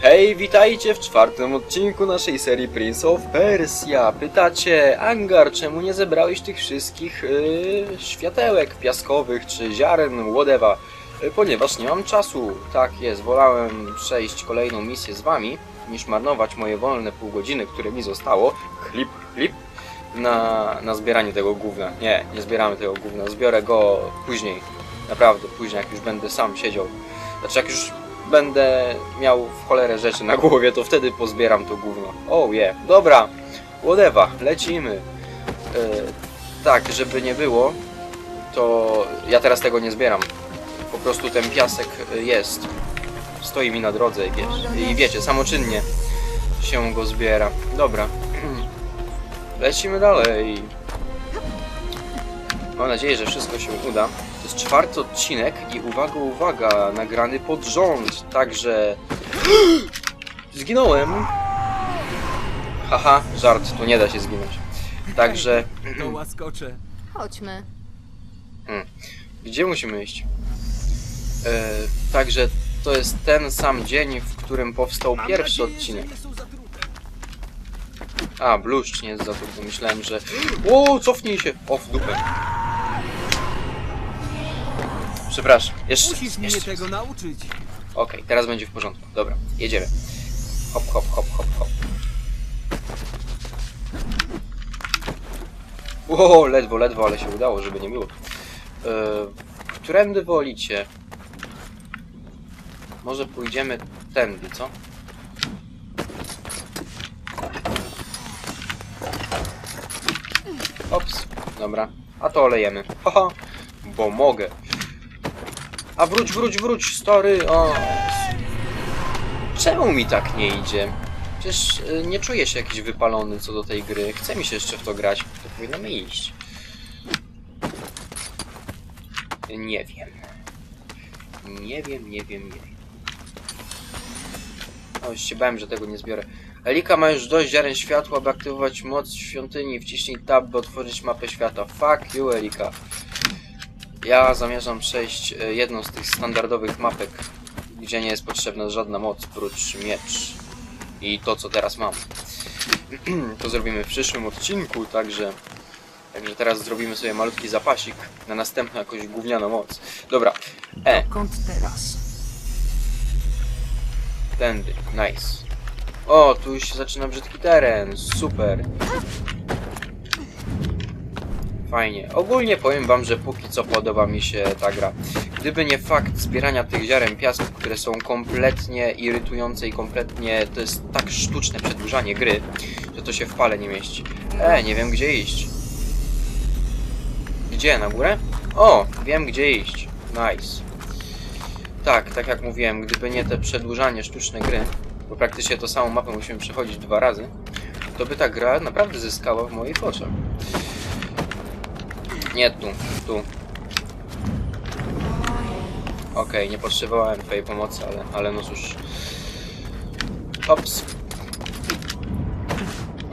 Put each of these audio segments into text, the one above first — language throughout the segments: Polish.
Hej, witajcie w czwartym odcinku naszej serii Prince of Persia. Pytacie, Angar, czemu nie zebrałeś tych wszystkich yy, światełek piaskowych czy ziaren, whatever? Yy, ponieważ nie mam czasu. Tak jest, wolałem przejść kolejną misję z wami, niż marnować moje wolne pół godziny, które mi zostało. Chlip, chlip. Na, na zbieranie tego gówna. Nie, nie zbieramy tego gówna. Zbiorę go później. Naprawdę, później, jak już będę sam siedział. Znaczy, jak już będę miał w cholerę rzeczy na głowie, to wtedy pozbieram to gówno. Oh yeah, dobra, whatever, lecimy. E, tak, żeby nie było, to ja teraz tego nie zbieram. Po prostu ten piasek e, jest. Stoi mi na drodze i wiesz, i wiecie, samoczynnie się go zbiera. Dobra, lecimy dalej. Mam nadzieję, że wszystko się uda. Jest czwarty odcinek i uwaga, uwaga, nagrany pod rząd, także... Zginąłem! Haha, żart, tu nie da się zginąć. Także, To łaskocze. Chodźmy. gdzie musimy iść? E, także to jest ten sam dzień, w którym powstał pierwszy odcinek. A, bluszcz nie jest za trudno, myślałem, że... O, cofnij się! O, w dupę. Przepraszam, jeszcze, Musisz mnie jeszcze. tego nauczyć. Okej, teraz będzie w porządku. Dobra, jedziemy. Hop, hop, hop, hop, hop. Ło, ledwo, ledwo, ale się udało, żeby nie było. Eee, którędy wolicie? Może pójdziemy tędy, co? Ops, dobra. A to olejemy. Haha, bo mogę. A wróć, wróć, wróć, stary. O. Czemu mi tak nie idzie? Przecież y, nie czuję się jakiś wypalony co do tej gry. Chce mi się jeszcze w to grać. To powinno mi iść. Nie wiem. Nie wiem, nie wiem, nie wiem. O, się bałem, że tego nie zbiorę. Elika ma już dość ziaren światła, by aktywować moc świątyni. Wciśnij tab, by otworzyć mapę świata. Fuck you, Elika. Ja zamierzam przejść e, jedną z tych standardowych mapek, gdzie nie jest potrzebna żadna moc, prócz miecz. I to, co teraz mam. to zrobimy w przyszłym odcinku, także... Także teraz zrobimy sobie malutki zapasik na następną jakąś gównianą moc. Dobra, e, Dokąd teraz? tędy, nice. O, tu już się zaczyna brzydki teren, super. Fajnie. Ogólnie powiem wam, że póki co podoba mi się ta gra. Gdyby nie fakt zbierania tych ziaren piasku, które są kompletnie irytujące i kompletnie to jest tak sztuczne przedłużanie gry, że to się w pale nie mieści. E, nie wiem gdzie iść. Gdzie? Na górę? O, wiem gdzie iść. Nice. Tak, tak jak mówiłem, gdyby nie te przedłużanie sztuczne gry, bo praktycznie to samą mapę musimy przechodzić dwa razy, to by ta gra naprawdę zyskała w moich oczach. Nie tu, tu. Okej, nie potrzebowałem twojej pomocy, ale, ale no cóż. Ops.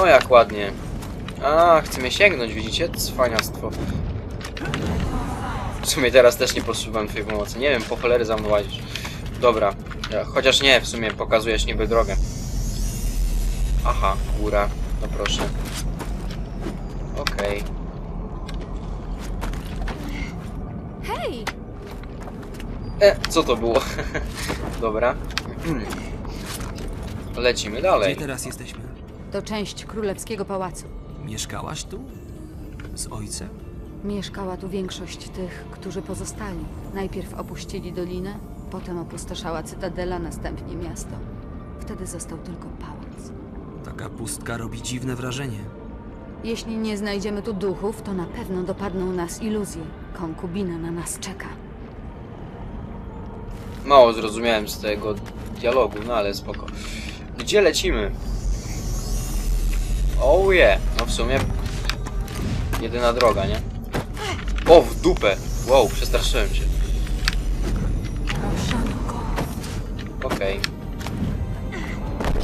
O jak ładnie. A, chce mnie sięgnąć, widzicie? Cwaniactwo. W sumie teraz też nie potrzebowałem twojej pomocy. Nie wiem, po cholery za mną łazisz. Dobra. Ja, chociaż nie, w sumie pokazujesz niby drogę. Aha, góra. No proszę. Okej. Hej! E, co to było? Dobra. Lecimy Gdzie dalej. teraz jesteśmy? To część królewskiego pałacu. Mieszkałaś tu? Z ojcem? Mieszkała tu większość tych, którzy pozostali. Najpierw opuścili dolinę, potem opustoszała cytadela, następnie miasto. Wtedy został tylko pałac. Taka pustka robi dziwne wrażenie. Jeśli nie znajdziemy tu duchów, to na pewno dopadną nas iluzje. Konkubina na nas czeka. Mało zrozumiałem z tego dialogu, no ale spoko. Gdzie lecimy? Oh yeah. No w sumie jedyna droga, nie? O, w dupę! Wow, przestraszyłem się. Okej.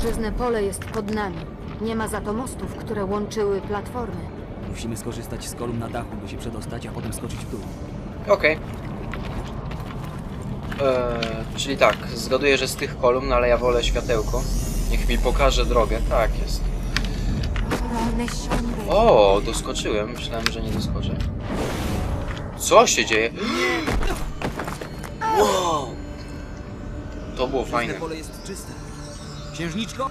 Żyzne pole jest pod nami. Nie ma za to mostów, które łączyły platformy. Musimy skorzystać z kolumn na dachu, by się przedostać, a potem skoczyć w dół. Okej. Eee, czyli tak, zgaduję, że z tych kolumn, ale ja wolę światełko. Niech mi pokaże drogę. Tak jest. O, doskoczyłem. Myślałem, że nie doskoczę. Co się dzieje? Wow! To było fajne. pole jest czyste. Księżniczko?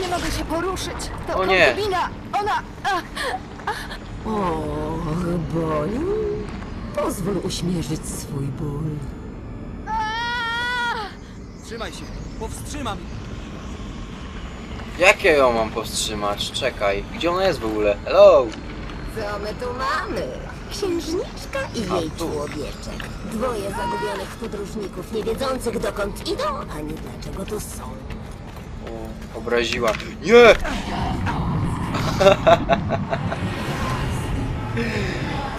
Nie mogę się poruszyć. To O nie. konkubina. Ona... A, Och, boli? Pozwól uśmierzyć swój ból. Trzymaj się, powstrzymam. Jak ja ją mam powstrzymać? Czekaj. Gdzie ona jest w ogóle? Hello! Co my tu mamy? Księżniczka i A jej tu. człowieczek. Dwoje zagubionych podróżników, nie wiedzących dokąd idą, ani dlaczego tu są. O, obraziła. Nie!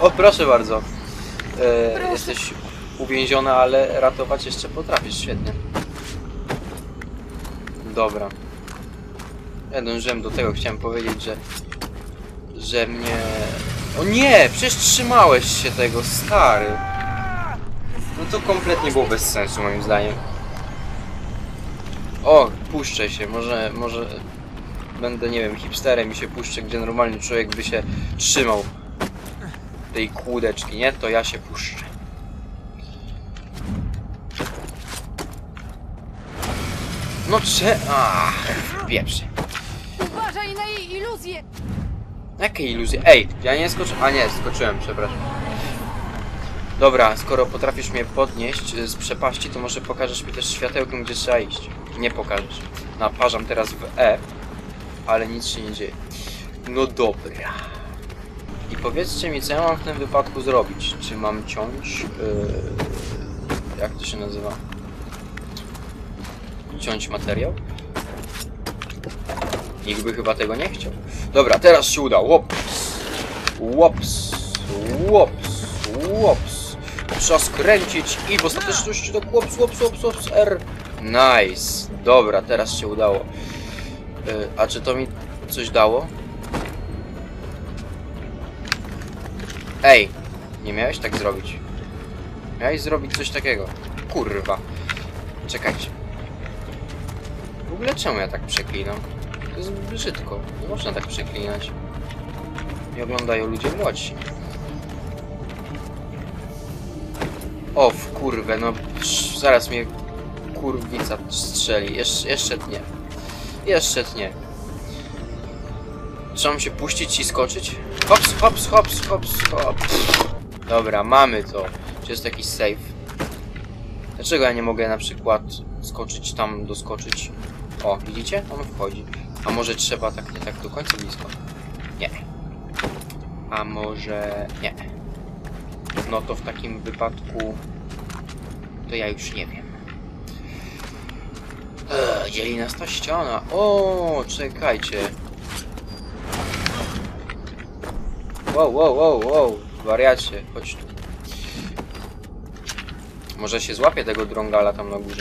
o, proszę bardzo. E, Jesteś uwięziona, ale ratować jeszcze potrafisz. Świetnie. Dobra. Ja dążyłem do tego, chciałem powiedzieć, że... Że mnie... O nie! Przecież trzymałeś się tego, stary. No to kompletnie było bez sensu, moim zdaniem. O, puszczę się, może, może będę, nie wiem, hipsterem i się puszczę, gdzie normalny człowiek by się trzymał tej kłódeczki, nie? To ja się puszczę. No cze... Ach, pieprze. uważaj na jej iluzję. Jakie iluzje? Ej, ja nie skoczyłem. A nie, skoczyłem, przepraszam. Dobra, skoro potrafisz mnie podnieść z przepaści, to może pokażesz mi też światełkiem, gdzie trzeba iść. Nie pokażesz. Naparzam teraz w E, ale nic się nie dzieje. No dobra. I powiedzcie mi, co ja mam w tym wypadku zrobić? Czy mam ciąć... Yy, jak to się nazywa? Ciąć materiał? Nikt by chyba tego nie chciał. Dobra, teraz się uda. Łops. Łops. Łops. Łops. Trzeba skręcić i w ostateczności tak łops, łops, łops, łops, R. Nice. Dobra, teraz się udało. Y, a czy to mi coś dało? Ej, nie miałeś tak zrobić. Miałeś zrobić coś takiego. Kurwa. Czekajcie. W ogóle czemu ja tak przeklinam? To jest brzydko. Nie można tak przeklinać. Nie oglądają ludzie młodsi. O, w kurwę, no psz, zaraz mnie kurwica strzeli. Jesz, jeszcze nie. Jeszcze nie. Trzeba się puścić i skoczyć? Hops, hops, hops, hops, hops. Dobra, mamy to. Czy jest jakiś save? Dlaczego ja nie mogę na przykład skoczyć tam, doskoczyć? O, widzicie? On wchodzi. A może trzeba tak nie tak do końca blisko? Nie. A może nie. No to w takim wypadku to ja już nie wiem. Eee, dzieli nas ta ściana. O, czekajcie. Wow, wow, wow, wow. Wariacie, chodź tu. Może się złapie tego drągala tam na górze.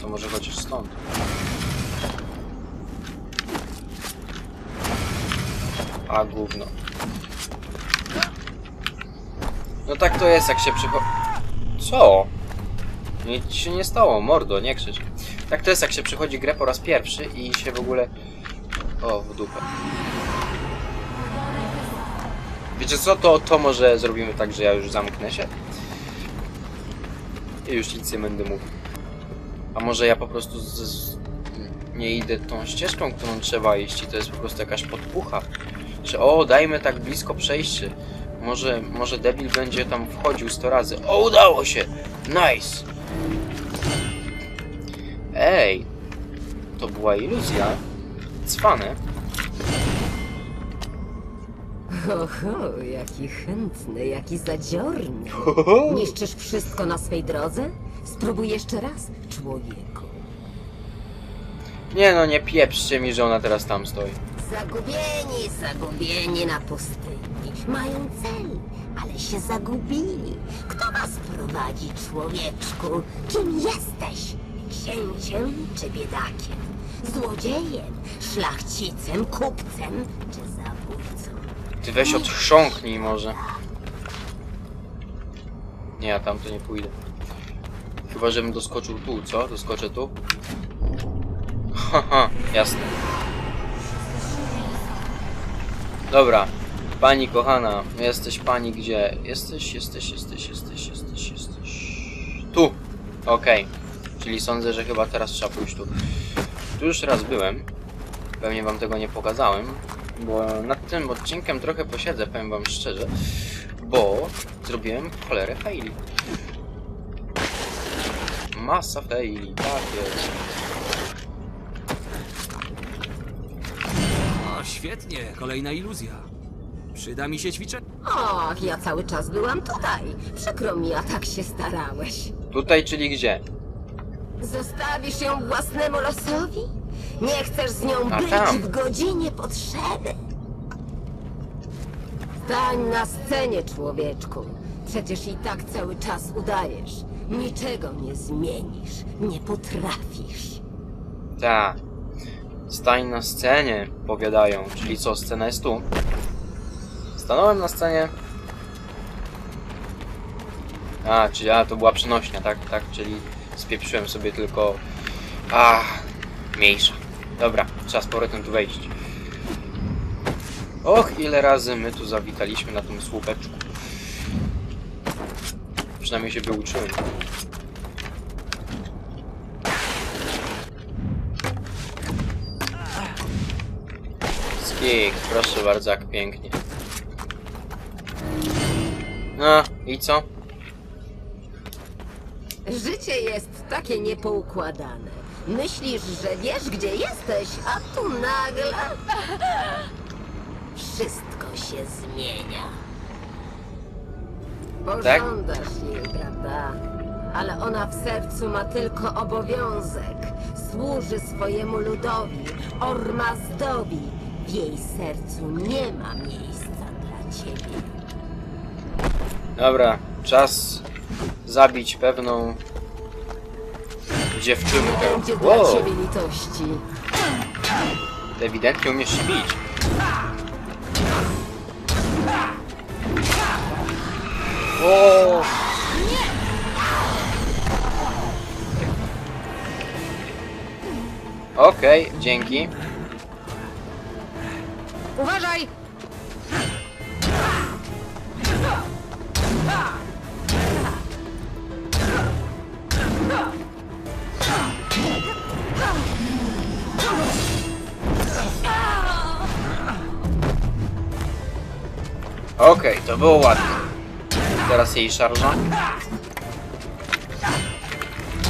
To może chociaż stąd. A gówno. No tak to jest jak się przycho... Co? Nic się nie stało, mordo, nie krzycz. Tak to jest jak się przychodzi grę po raz pierwszy i się w ogóle... O, w dupę. Wiecie co, to, to może zrobimy tak, że ja już zamknę się. I już nic nie będę mówił. A może ja po prostu z, z, nie idę tą ścieżką, którą trzeba iść i to jest po prostu jakaś podpucha. Że o, dajmy tak blisko przejście. Może, może debil będzie tam wchodził 100 razy. O, udało się! Nice! Ej! To była iluzja. Cwane. Oho, jaki chętny, jaki zadziorny. Niszczysz wszystko na swej drodze? Spróbuj jeszcze raz, człowieku. Nie no, nie pieprzcie mi, że ona teraz tam stoi. Zagubieni, zagubieni na pustyni. Mają cel, ale się zagubili. Kto was prowadzi, człowieczku? Kim jesteś? Księciem czy biedakiem? Złodziejem, szlachcicem, kupcem czy zabójcą. Ty weź odchrząknij może. Nie, ja tam to nie pójdę. Chyba, żebym doskoczył tu, co? Doskoczę tu? Haha, jasne. Dobra, pani kochana, no jesteś pani gdzie? Jesteś, jesteś, jesteś, jesteś, jesteś, jesteś. Tu! Okej. Czyli sądzę, że chyba teraz trzeba pójść tu tu już raz byłem. Pewnie wam tego nie pokazałem, bo nad tym odcinkiem trochę posiedzę, powiem wam szczerze, bo zrobiłem cholerę faili. Masa faili, tak jest. O, świetnie, kolejna iluzja. Przyda mi się ćwiczenie. Och, ja cały czas byłam tutaj. Przykro mi, a tak się starałeś. Tutaj, czyli gdzie? Zostawisz ją własnemu losowi? Nie chcesz z nią No być tam. w godzinie potrzeby? Stań na scenie, człowieczku. Przecież i tak cały czas udajesz. Niczego nie zmienisz. Nie potrafisz. Tak. Stań na scenie, powiadają. Czyli co, scena jest tu? Stanąłem na scenie. A, czyli a, to była przenośnia, tak? Tak, czyli spieprzyłem sobie tylko... A, mniejsza. Dobra, trzeba z powrotem tu wejść. Och, ile razy my tu zawitaliśmy na tym słupeczku. Przynajmniej się wyuczyłem. Skik, proszę bardzo, jak pięknie. No, i co? Życie jest takie niepoukładane. Myślisz, że wiesz, gdzie jesteś, a tu nagle... Wszystko się zmienia. Tak? Pożądasz jej, prawda? Ale ona w sercu ma tylko obowiązek. Służy swojemu ludowi, Ormazdowi. W jej sercu nie ma miejsca dla ciebie. Dobra, czas zabić pewną dziewczynkę. Będzie dla wow. ciebie litości. Ewidentnie umiesz bić. Okej, okay, dzięki. Uważaj! Okej, okay, to było ładne. Teraz jej szarża.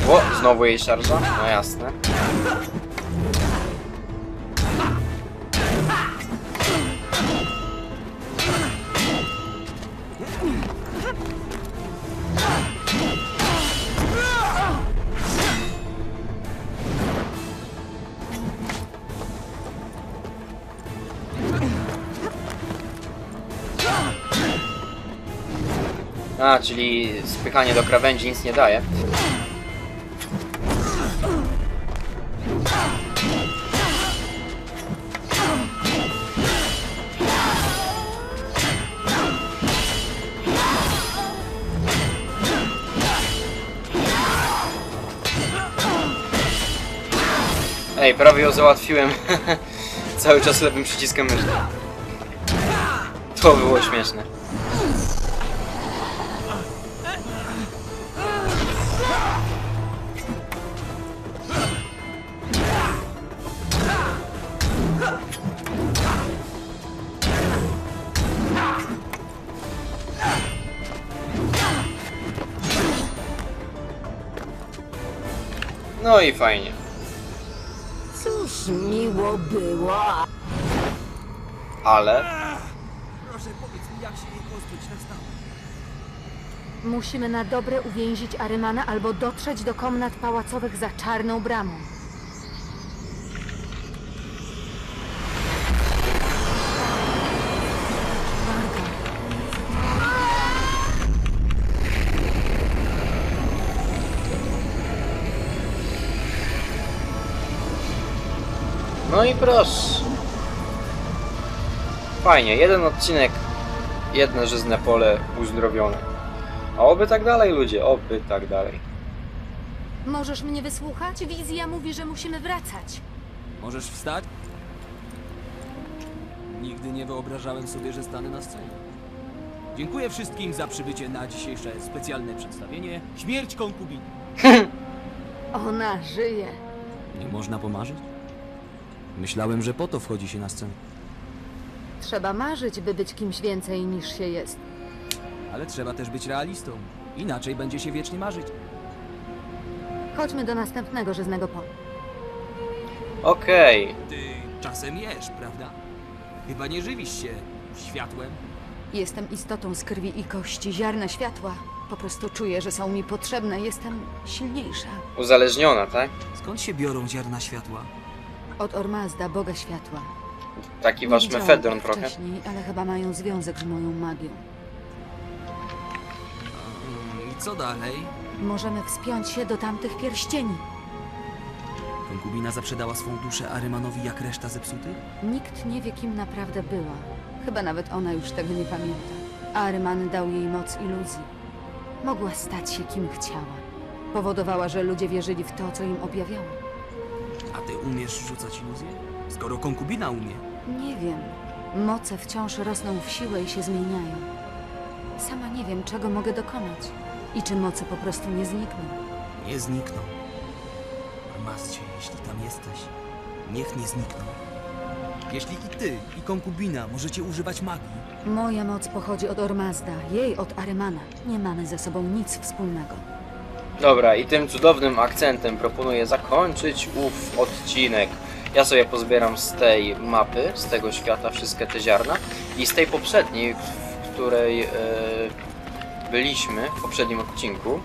O, znowu jej szarża. No jasne. A, czyli spychanie do krawędzi nic nie daje. Ej, prawie ją załatwiłem cały czas lewym przyciskiem myszki. To było śmieszne. No i fajnie. Cóż miło było. Ale... Proszę powiedz mi, jak się jej pozbyć na stałe. Musimy na dobre uwięzić Arymana albo dotrzeć do komnat pałacowych za czarną bramą. No i proszę. Fajnie, jeden odcinek, jedno żyzne pole uzdrowione. A oby tak dalej, ludzie, oby tak dalej. Możesz mnie wysłuchać? Wizja mówi, że musimy wracać. Możesz wstać? Nigdy nie wyobrażałem sobie, że stanę na scenie. Dziękuję wszystkim za przybycie na dzisiejsze specjalne przedstawienie Śmierć konkubiny. Ona żyje. Nie można pomarzyć? Myślałem, że po to wchodzi się na scenę. Trzeba marzyć, by być kimś więcej niż się jest. Ale trzeba też być realistą. Inaczej będzie się wiecznie marzyć. Chodźmy do następnego żyznego polu. Okej, Ty czasem jesz, prawda? Chyba nie żywisz się światłem. Jestem istotą z krwi i kości, ziarna światła. Po prostu czuję, że są mi potrzebne. Jestem silniejsza. uzależniona, tak? Skąd się biorą ziarna światła? Od Ormazda, Boga Światła. Taki wasz mefedron ich trochę. wcześniej, ale chyba mają związek z moją magią. Mm, I co dalej? Możemy wspiąć się do tamtych pierścieni. Konkubina zaprzedała swą duszę Arymanowi jak reszta zepsutych? Nikt nie wie, kim naprawdę była. Chyba nawet ona już tego nie pamięta. Aryman dał jej moc iluzji. Mogła stać się kim chciała. Powodowała, że ludzie wierzyli w to, co im objawiała. Ty umiesz rzucać iluzję? Skoro konkubina umie. Nie wiem. Moce wciąż rosną w siłę i się zmieniają. Sama nie wiem, czego mogę dokonać. I czy moce po prostu nie znikną. Nie znikną. Armascie, jeśli tam jesteś, niech nie znikną. Jeśli i ty, i konkubina możecie używać magii, Moja moc pochodzi od Ormazda, jej od Arymana. Nie mamy ze sobą nic wspólnego. Dobra, i tym cudownym akcentem proponuję zakończyć ów odcinek. Ja sobie pozbieram z tej mapy, z tego świata wszystkie te ziarna i z tej poprzedniej, w której e, byliśmy, w poprzednim odcinku.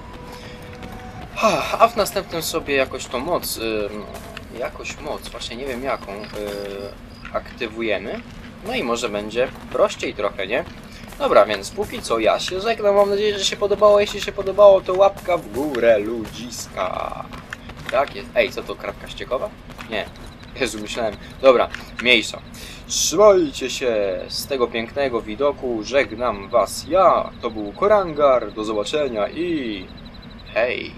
Ha, A w następnym sobie jakoś tą moc, no, jakoś moc, właśnie nie wiem jaką, e, aktywujemy. No i może będzie prościej trochę, nie? Dobra, więc póki co ja się żegnam. Mam nadzieję, że się podobało. Jeśli się podobało, to łapka w górę, ludziska. Tak jest. Ej, co to, kratka ściekowa? Nie. Jezu, myślałem. Dobra, mniejsza. Trzymajcie się z tego pięknego widoku. Żegnam was ja. To był Korangar. Do zobaczenia i hej.